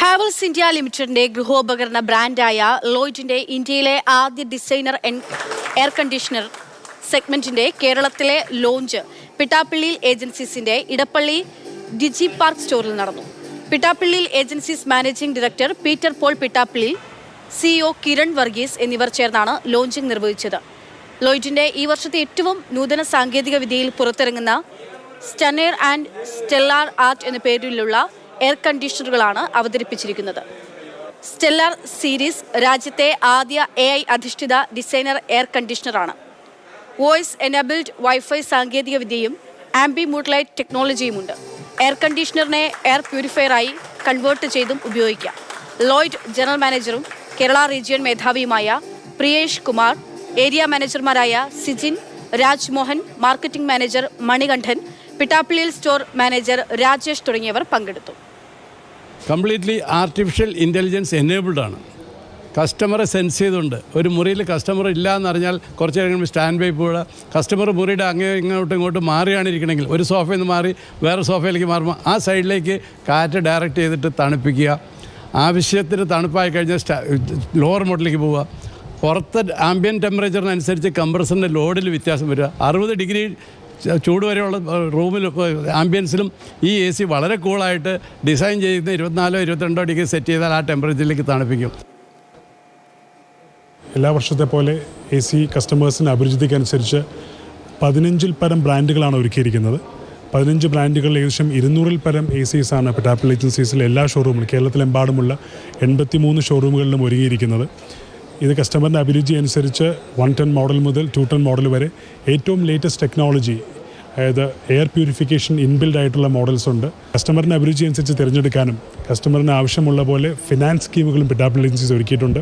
Havells India ലിമിറ്റഡിന്റെ ഗൃഹോപകരണ ബ്രാൻഡായ ലോയിഡിന്റെ ഇന്ത്യയിലെ ആദ്യ ഡിസൈനർ എയർ കണ്ടീഷണർ സെഗ്മെന്റിന്റെ കേരളത്തിലെ ലോഞ്ച് പിട്ടാപ്പള്ളിയിൽ ഏജൻസീസിന്റെ ഇടപ്പള്ളി ഡിജി പാർക്ക് സ്റ്റോറിൽ നടന്നു. പിട്ടാപ്പള്ളിയിൽ agencies managing director Peter Paul Pittappilly CEO Kiran Varghese എന്നിവർ ചേർന്നാണ് ലോഞ്ചിംഗ് നിർവഹിച്ചത്. ലോയിഡിന്റെ ഈ വർഷത്തെ ഏറ്റവും നൂതന സാങ്കേതിക വിദ്യയിൽ പുറത്തിറങ്ങുന്ന സ്റ്റനേർ ആൻഡ് സ്റ്റെല്ലാർ ആർട്ട് എന്ന പേരിലുള്ള എയർ കണ്ടീഷണറുകളാണ് അവതരിപ്പിച്ചിരിക്കുന്നത്. സ്റ്റെല്ലാർ സീരീസ് രാജ്യത്തെ ആദ്യ എ ഐ അധിഷ്ഠിത ഡിസൈനർ എയർ കണ്ടീഷണറാണ്. വോയിസ് എനബിൾഡ് വൈഫൈ സാങ്കേതിക വിദ്യയും ആംബി മൂട്ട്ലൈറ്റ് ടെക്നോളജിയുമുണ്ട് എയർ കണ്ടീഷണറിനെ എയർ പ്യൂരിഫയറായി കൺവേർട്ട് ചെയ്തും ഉപയോഗിക്കാം. ലോയിഡ് ജനറൽ മാനേജറും കേരള റീജിയൻ മേധാവിയുമായ പ്രിയേഷ് കുമാർ ഏരിയ മാനേജർമാരായ സിജിൻ രാജ്മോഹൻ മാർക്കറ്റിംഗ് മാനേജർ മണികണ്ഠൻ പിട്ടാപ്പിള്ളിയിൽ സ്റ്റോർ മാനേജർ രാജേഷ് തുടങ്ങിയവർ പങ്കെടുത്തു. കംപ്ലീറ്റ്ലി ആർട്ടിഫിഷ്യൽ ഇന്റലിജൻസ് എനേബിൾഡ് ആണ്. കസ്റ്റമറെ സെൻസ് ചെയ്തുകൊണ്ട് ഒരു മുറിയിൽ കസ്റ്റമർ ഇല്ല എന്നറിഞ്ഞാൽ കുറച്ച് നേരം കഴിയുമ്പോൾ സ്റ്റാൻഡ് ബൈ പോവുക. കസ്റ്റമർ മുറിയുടെ അങ്ങേ ഇങ്ങോട്ടും ഇങ്ങോട്ടും മാറിയാണ് ഇരിക്കണമെങ്കിൽ ഒരു സോഫയിൽ നിന്ന് മാറി വേറെ സോഫയിലേക്ക് മാറുമ്പോൾ ആ സൈഡിലേക്ക് കാറ്റ് ഡയറക്റ്റ് ചെയ്തിട്ട് തണുപ്പിക്കുക. ആവശ്യത്തിന് തണുപ്പായി കഴിഞ്ഞാൽ ലോവർ മോഡലിലേക്ക് പോവുക. പുറത്ത് ആംബിയൻ ടെമ്പറേച്ചറിനനുസരിച്ച് കംപ്രസറിന്റെ ലോഡിൽ വ്യത്യാസം വരിക. അറുപത് ഡിഗ്രി ച- ചൂട് വരെയുള്ള റൂമിൽ ആംബിയൻസിലും ഈ എ സി വളരെ കൂളായിട്ട് ഡിസൈൻ ചെയ്യുന്ന ഇരുപത്തിനാലോ ഇരുപത്തിരണ്ടോ ഡിഗ്രി സെറ്റ് ചെയ്താൽ ആ ടെമ്പറേച്ചറിലേക്ക് തണുപ്പിക്കും. എല്ലാ വർഷത്തെ പോലെ എ സി കസ്റ്റമേഴ്സിന്റെ അഭിരുചിക്കനുസരിച്ച് പതിനഞ്ചിൽ പരം ബ്രാൻഡുകളാണ് ഒരുക്കിയിരിക്കുന്നത്. പതിനഞ്ച് ബ്രാൻഡുകളിൽ ഏകദേശം ഇരുന്നൂറിൽ പരം എ സീസാണ് പെറ്റാപ്പിൾ ഏജൻസീസിലെ എല്ലാ ഷോറൂമിലും കേരളത്തിലെമ്പാടുമുള്ള എൺപത്തി മൂന്ന് ഷോറൂമുകളിലും ഒരുങ്ങിയിരിക്കുന്നത്. ഇത് കസ്റ്റമറിന്റെ അഭിരുചി അനുസരിച്ച് വൺ ടെൻ മോഡൽ മുതൽ ടു ടെൻ മോഡൽ വരെ ഏറ്റവും ലേറ്റസ്റ്റ് ടെക്നോളജി അതായത് എയർ പ്യൂരിഫിക്കേഷൻ ഇൻബിൽഡ് ആയിട്ടുള്ള മോഡൽസ് ഉണ്ട്. കസ്റ്റമറിന്റെ അഭിരുചി അനുസരിച്ച് തിരഞ്ഞെടുക്കാനും കസ്റ്റമറിന് ആവശ്യമുള്ള പോലെ ഫിനാൻസ് സ്കീമുകളും ഏജൻസീസ് ഒരുക്കിയിട്ടുണ്ട്.